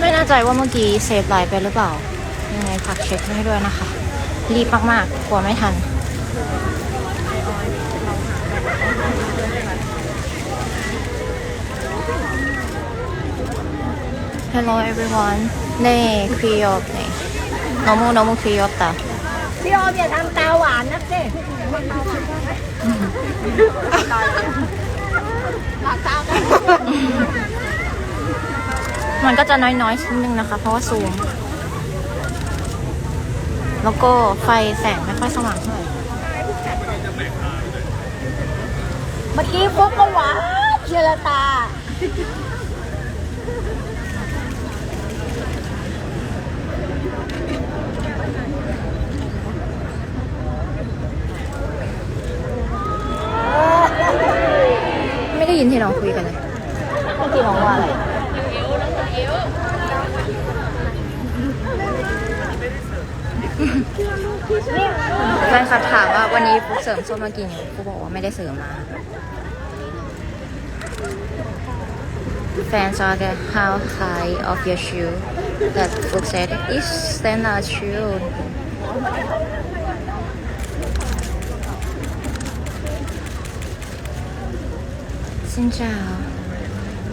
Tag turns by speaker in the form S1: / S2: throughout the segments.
S1: ไม่แน่ใจว่าเมื่อกี้เซฟไลน์ไปหรือเปล่า ยังไงฝากเช็คให้ด้วยนะคะ รีบมากๆ กลัวไม่ทัน Hello everyone นี่ครีออฟนี่ normal normal ครีออฟแต่
S2: พี่ออมอย่าทำตาหวานนักสิ
S1: มันก็จะน้อยๆนิดนึงนะคะ เพราะว่าซูม แล้วก็ไฟแสงไม่ค่อยสว่างเท่าไหร่
S2: เมื่อกี้พวกก็หวานเชียร์ตา
S1: ไม่ได้ยินที่น้องคุยกันเลยเมื่อกี้น้องว่าอะไร แฟนคลับถามว่าวันนี้ ฟุกเสริมากินอยู่ฟุกบอกว่าไม่ได้เสริมมา Fans are the how high of your shoe that Fuck said is standard shoe Xin chào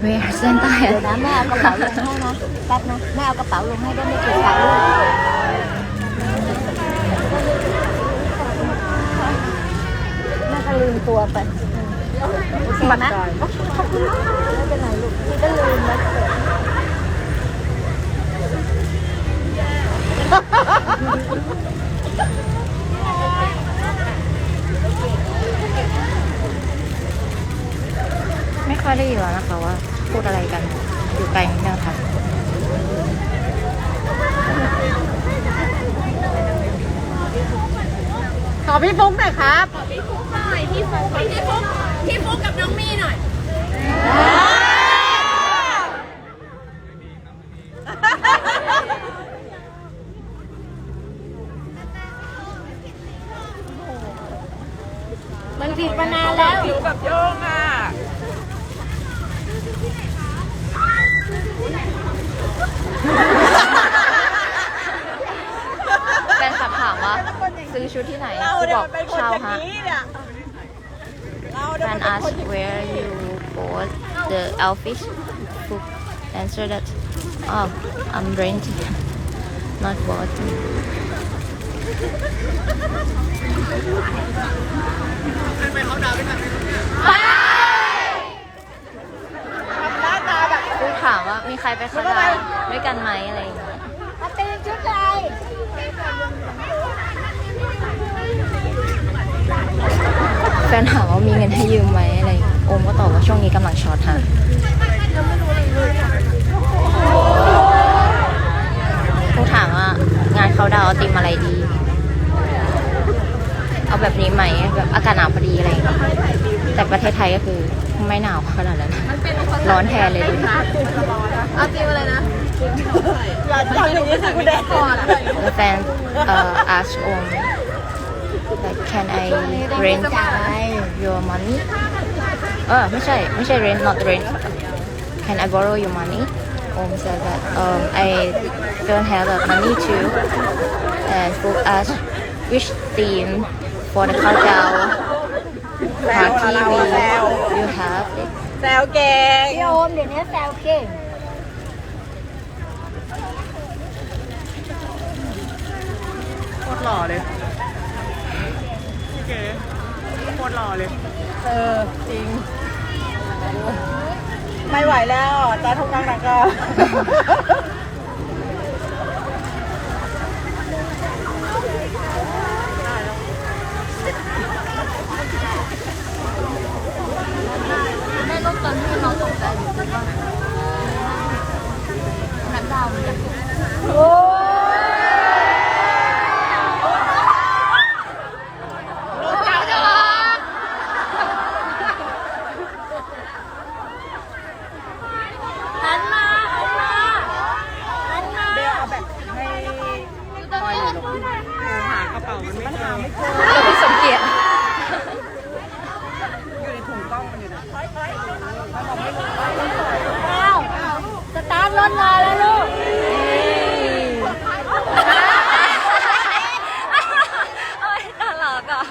S1: Where Santa
S2: เดี๋ยวนะแม่เอากระเป๋าลงให้นะแป๊บนะแม่เอากระเป๋าลงให้ได้ไม่เกี่ยวกับลูกแม่ก็ลืม ตัวไปโอเคไหมขอบคุณมากไม่เป็นไรลูกพี่ก็ลืมนะ
S1: ไม่ค่อยได้ยินแล้วนะคะว่าพูดอะไรกันอยู่ไกลนิดนึงค่ะ
S2: ขอพี่ฟุ๊กหน่อยครับ มันผิดมานานแล้ว
S3: อยู่กับโยงอะ
S1: แฟนคลับถามว่า ซื้อชุดที่ไหน
S3: เรา
S1: กู
S3: เนี่ย
S1: บอก
S3: มันเป็นคน
S1: เช่า
S3: อย่าง
S1: ฮะ
S3: นี้เนี่ยเราเนี่ย
S1: แฟ
S3: มันนเป็น
S1: ask
S3: คนอย่างนี้
S1: where you bought the outfit Book answer that oh I'm renting not bought
S3: หน้าตาแบบ
S1: กูถามว่ามีใครไปคาดาวด้วยกันไหมอะไรอย่างเงี้ย
S2: มาตีชุดอะไร
S1: แฟ นถามว่ามีเงินให้ยืมไหมอะไรอย่างเงี้ยโอมก็ตอบว่าช่วงนี้กำลังช็อตค่ะกูถามว่างานเขาดาวน์ติมอะไรดี เอาแบบนี้ไหมแบบอากาศหนาวพอดีอะไรอย่างเงี้ยแต่ประเทศไทยก็คือไม่หนาวขนาดนั้นร้อนแทนเลยดู
S2: เอาตีมอะไรนะ
S3: อย่าทำอย่างนี้สิคุณแดงก่อน
S1: แล้วแฟนเอ่อ ask โอม like can I rent your money เออไม่ใช่ไม่ใช่ rent not rent can I borrow your money โอม said that um, I don't have the money to and Fook asked which theme for the countdown party we you have
S3: แซวเก่ง
S2: พี่โอมเดี๋ยวนี้แซวเก่ง
S3: โคตรหล่อเลยพี่ เก๋โคตรหล่อเลยเออจริง ไม่ไหวแล้วตาทำงานหนักก็
S1: ปัญไม่เจอสมเกียรติอยู่ในถุงกล้องมัน
S2: อยู่นะอ้าวสตา
S3: ร์ทรถรอแล้วลูกน่กอะ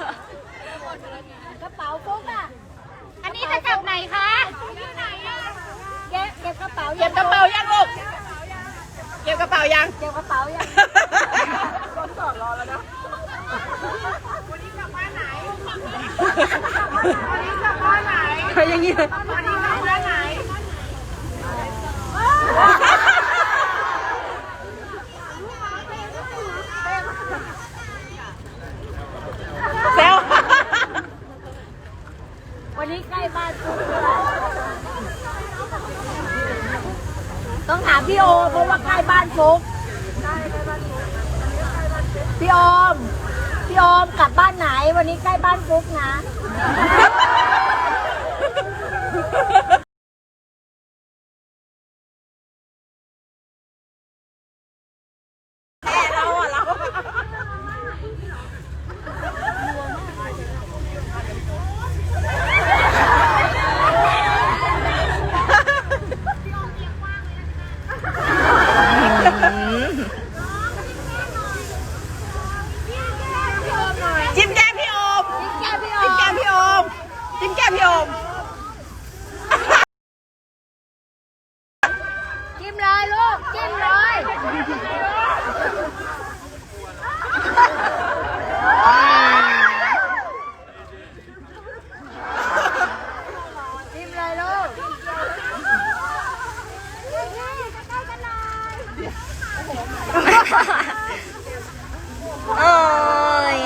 S3: กระเป๋า
S1: ปุ๊ก
S3: อะอันนี้จะจับไหนคะ
S2: เบก็บกระเป๋า
S3: เย็บกระเป๋ายังลูกเก็บกระเป๋ายัง
S2: เก็บกระเป๋ายัง
S3: รถจอดรอแล้วนะ วันนี้
S2: กลับบ้านไหนวันนี้กลับบ้านไหนใคร
S3: อย่างนี้ยวันนี้กลับบ้านไหนเซล
S2: วันนี้ใกล้บ้านต้องถามพี่โอเพราะว่าใกล้บ้านฟุกพี่โอม โอมกลับบ้านไหน วันนี้ใกล้บ้านฟุกนะ
S3: แค่เราอะเรา จิ้มแก้มพี่โอม
S2: แก้พี่โอ
S3: จิ้ม
S2: ม
S3: แก้มพี่โอม จิ้มแก้มพี่โอม
S2: จิ้มเลยลูก จิ้มเลยจิ้มเลยลูก
S1: โอ้ย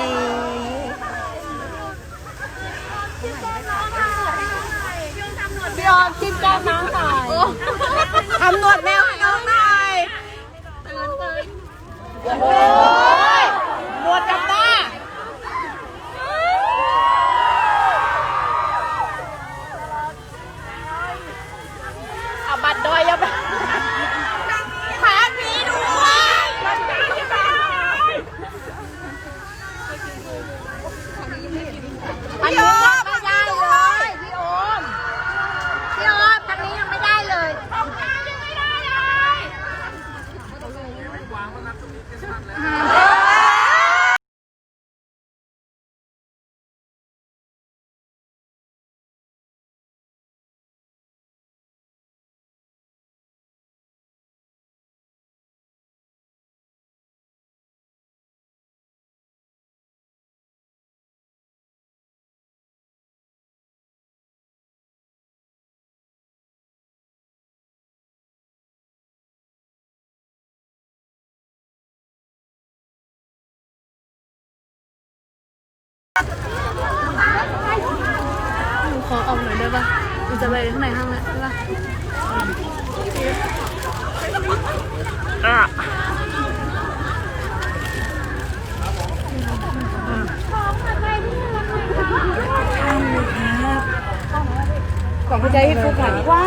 S2: พี่โอมจิ้มแก้มน้องหน่อย
S3: ทำหนวดแมวให้น้องหน่อยโอ้ยหนวดจับหน้าเอาบัตรดอยอย่าไปหาผีด้วยบัตรดอยอย่าไป
S2: อันนี้ยังไม่ได้เลยพี่โอม พี่โอมทางนี้ยังไม่ได้เลย
S4: ขอออกหน่อยได้ปะมันจะไปข้างในห้างแล้วได้ปะ
S3: ขอบคุณใจให้ฟุกค่ะว้า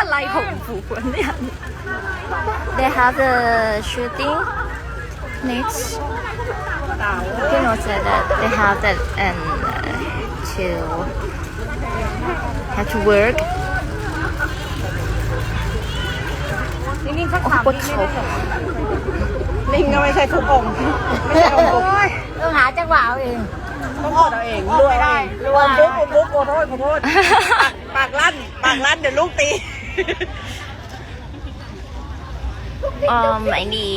S1: อะไรของผูกวะเนี่ย They have the shooting next you know said that they have that and uh, to have to work
S3: นิ่งๆสักสามวิไม่ได้นิ่งก็ไม่ใช่ทุกองค์ไม่ใช่องค์ฟุก
S2: ต้องหาจังหวะเอาเอง
S3: ต้องออกเอาเองรวยได้รวยฟุกฟุกขอโทษขอโทษปากลั่นปากลั่นเดี๋ยวลูกตี อ๋อไม่นี่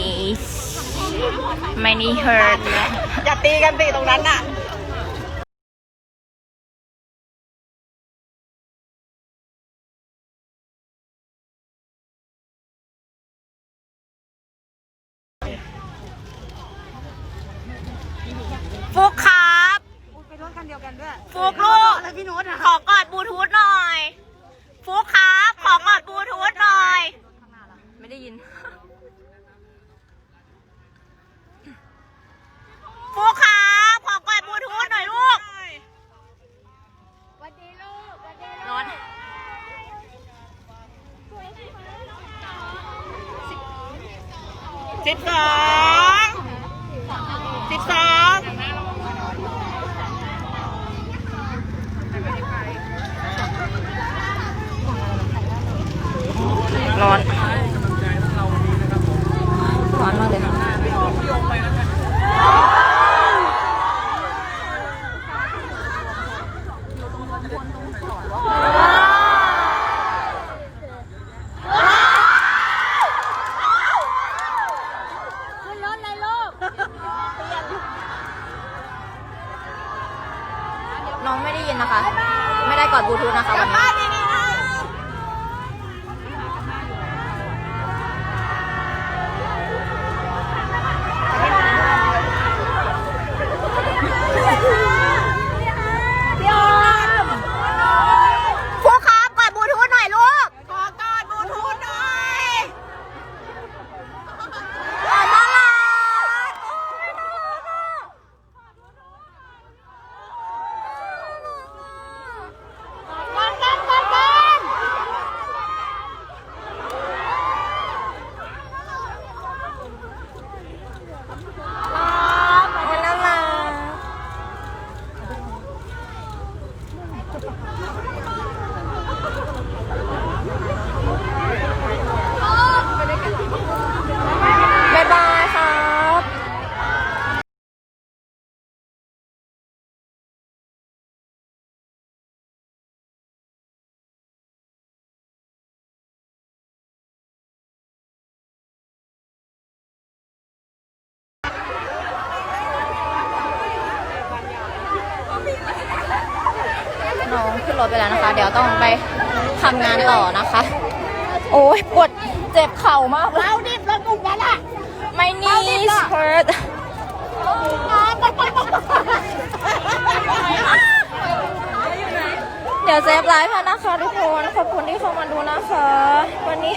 S1: ไม่ดี
S3: hurt อย่า
S2: ตีกัน
S3: สิต
S1: รงนั้นอะ ถไปแล้วนะคะ เดี๋ยวต้องไปทำงานต่อนะคะ โอ้ยปวดเจ็บเข่ามากเลย
S3: เอาดิบแล้วกลุ่มนั้นอะ
S1: My knees hurt เดี๋ยวเซฟไลฟ์ให้นะคะทุกคน ขอบคุณที่เข้ามาดูนะคะ วันนี้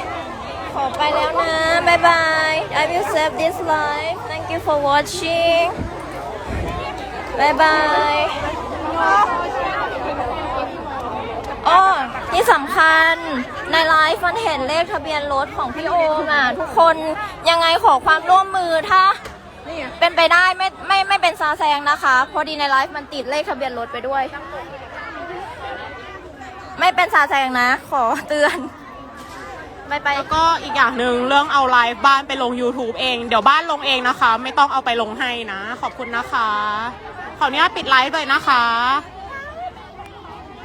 S1: ขอไปแล้วนะ บ๊ายบาย I will save this live thank you for watching บ๊ายบาย อ๋อที่สำคัญในไลฟ์มันเห็นเลขทะเบียนรถของพี่โอมอะทุกคนยังไงขอความร่วมมือถ้า เป็นไปได้ไม่ไม่ไม่เป็นซาแซงนะคะ พอดีในไลฟ์มันติดเลขทะเบียนรถไปด้วย ไม่เป็นซาแซงนะ ขอเตือนไปไป
S5: แล้วก็อีกอย่างหนึ่งเรื่องเอาไลฟ์บ้านไปลง YouTube เอง เดี๋ยวบ้านลงเองนะคะ ไม่ต้องเอาไปลงให้นะ ขอบคุณนะคะ ขออนุญาตปิดไลฟ์เลยนะคะ